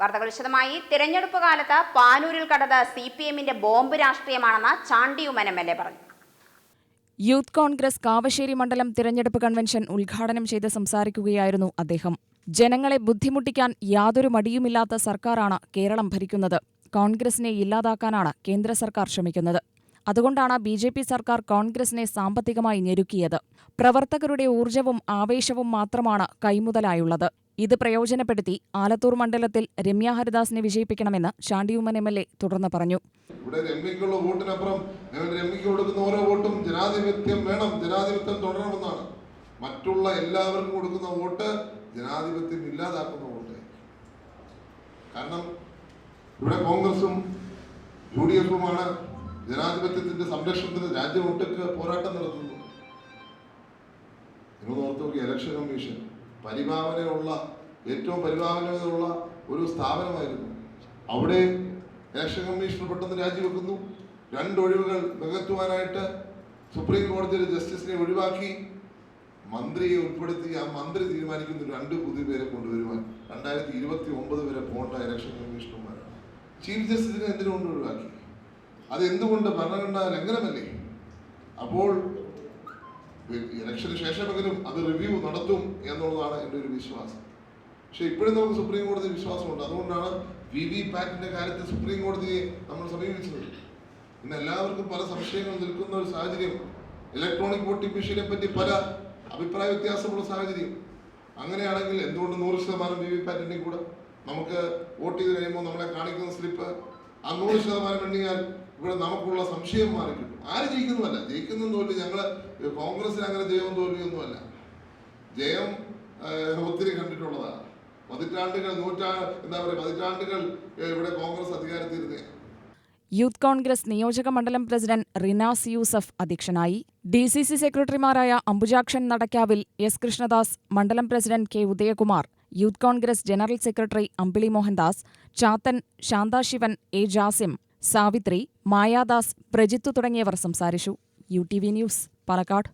വാർത്തകൾ വിശദമായി. തിരഞ്ഞെടുപ്പ് കാലത്ത് പാനൂരിൽ കടത് സി പി എമ്മിന്റെ ബോംബ് രാഷ്ട്രീയമാണെന്ന് ചാണ്ടിയുമൻ എം എൽ എ പറഞ്ഞു. യൂത്ത് കോൺഗ്രസ് കാവശ്ശേരി മണ്ഡലം തിരഞ്ഞെടുപ്പ് കൺവെൻഷൻ ഉദ്ഘാടനം ചെയ്ത് സംസാരിക്കുകയായിരുന്നു അദ്ദേഹം. ജനങ്ങളെ ബുദ്ധിമുട്ടിക്കാൻ യാതൊരു മടിയുമില്ലാത്ത സർക്കാരാണ് കേരളം ഭരിക്കുന്നത്. കോൺഗ്രസിനെ ഇല്ലാതാക്കാനാണ് കേന്ദ്ര സർക്കാർ ശ്രമിക്കുന്നത്. അതുകൊണ്ടാണ് ബി ജെ പി സർക്കാർ കോൺഗ്രസിനെ സാമ്പത്തികമായി ഞെരുക്കിയത്. പ്രവർത്തകരുടെ ഊർജവും ആവേശവും മാത്രമാണ് കൈമുതലായുള്ളത്. ഇത് പ്രയോജനപ്പെടുത്തി ആലത്തൂർ മണ്ഡലത്തിൽ രമ്യ ഹരിദാസിനെ വിജയിപ്പിക്കണമെന്ന് ഷാണ്ടിയുമ്മൻ എം എൽ എ തുടർന്ന് പറഞ്ഞു. ഇവിടെ രമ്യക്കുള്ള വോട്ടിനപ്പുറം ഞങ്ങൾ കൊടുക്കുന്ന ഓരോ വോട്ടും ജനാധിപത്യം വേണം ജനാധിപത്യം തുടരണമെന്നാണ്. മറ്റുള്ള എല്ലാവർക്കും കൊടുക്കുന്ന വോട്ട് ജനാധിപത്യം ഇല്ലാതാക്കുന്ന വോട്ട് കാരണം ഇവിടെ കോൺഗ്രസും യു ഡി എഫുമാണ് ജനാധിപത്യത്തിന്റെ സംരക്ഷണത്തിന് രാജ്യമൊട്ടുക്ക് പോരാട്ടം നടത്തുന്നത്. നിങ്ങൾ ഓർത്ത് നോക്കി ഇലക്ഷൻ കമ്മീഷൻ. പരിഭാവനയുള്ള ഏറ്റവും പരിഭാവനയുള്ള ഒരു സ്ഥാപനമായിരുന്നു. അവിടെ ഇലക്ഷൻ കമ്മീഷണർ പെട്ടെന്ന് രാജിവെക്കുന്നു. രണ്ട് ഒഴിവുകൾ നികത്തുവാനായിട്ട് സുപ്രീം കോടതിയിലെ ജസ്റ്റിസിനെ ഒഴിവാക്കി. മന്ത്രിയെ ഉൾപ്പെടുത്തി ആ മന്ത്രി തീരുമാനിക്കുന്നു രണ്ട് പുതിയ പേരെ കൊണ്ടുവരുവാൻ. രണ്ടായിരത്തി ഇരുപത്തി ഒമ്പത് വരെ പോകേണ്ട ഇലക്ഷൻ കമ്മീഷണർമാരാണ്. ചീഫ് ജസ്റ്റിസിനെ എന്തിനുകൊണ്ട് ഒഴിവാക്കി? അത് എന്തുകൊണ്ട് ഭരണഘടനാ ലംഘനമല്ലേ? അപ്പോൾ ഇലക്ഷന് ശേഷമെങ്കിലും അത് റിവ്യൂ നടത്തും എന്നുള്ളതാണ് എന്റെ ഒരു വിശ്വാസം. പക്ഷെ ഇപ്പോഴും നമുക്ക് സുപ്രീം കോടതി വിശ്വാസമുണ്ട്. അതുകൊണ്ടാണ് വി വി പാറ്റിന്റെ കാര്യത്തിൽ സുപ്രീം കോടതിയെ നമ്മൾ സമീപിച്ചത്. ഇന്ന് എല്ലാവർക്കും പല സംശയങ്ങൾ നിൽക്കുന്ന ഒരു സാഹചര്യം. ഇലക്ട്രോണിക് വോട്ടിംഗ് മെഷീനെ പറ്റി പല അഭിപ്രായ വ്യത്യാസമുള്ള സാഹചര്യം. അങ്ങനെയാണെങ്കിൽ എന്തുകൊണ്ട് നൂറ് ശതമാനം വി വി പാറ്റിന്റെ കൂടെ നമുക്ക് വോട്ട് ചെയ്ത് കഴിയുമ്പോൾ നമ്മളെ കാണിക്കുന്ന സ്ലിപ്പ് ആ നൂറ് ശതമാനം എണ്ണിയാൽ ഇവിടെ നമുക്കുള്ള സംശയം മാറി കിട്ടും. ആര് ജയിക്കുന്നതല്ല? ജയിക്കുന്ന തോൽവി ഞങ്ങൾ കോൺഗ്രസിന് അങ്ങനെ ജയവും തോൽവിയൊന്നുമല്ല ജയം ഒത്തിരി കണ്ടിട്ടുള്ളതാണ്. പതിറ്റാണ്ടുകൾ നൂറ്റാ എന്താ പറയുക പതിറ്റാണ്ടുകൾ ഇവിടെ കോൺഗ്രസ് അധികാരത്തിരുന്നേ. യൂത്ത് കോൺഗ്രസ് നിയോജക മണ്ഡലം പ്രസിഡന്റ് റിനാസ് യൂസഫ് അധ്യക്ഷനായി ഡി സി സി സെക്രട്ടറിമാരായ അംബുജാക്ഷൻ നടക്കാവിൽ എസ് കൃഷ്ണദാസ് മണ്ഡലം president K Udayakumar youth Congress general secretary Ambili Mohandas Chathan Shanthashivan A Jasim Savithri Mayadas Prajithu തുടങ്ങിയവർ സംസാരിച്ചു. U T V news Palakkad.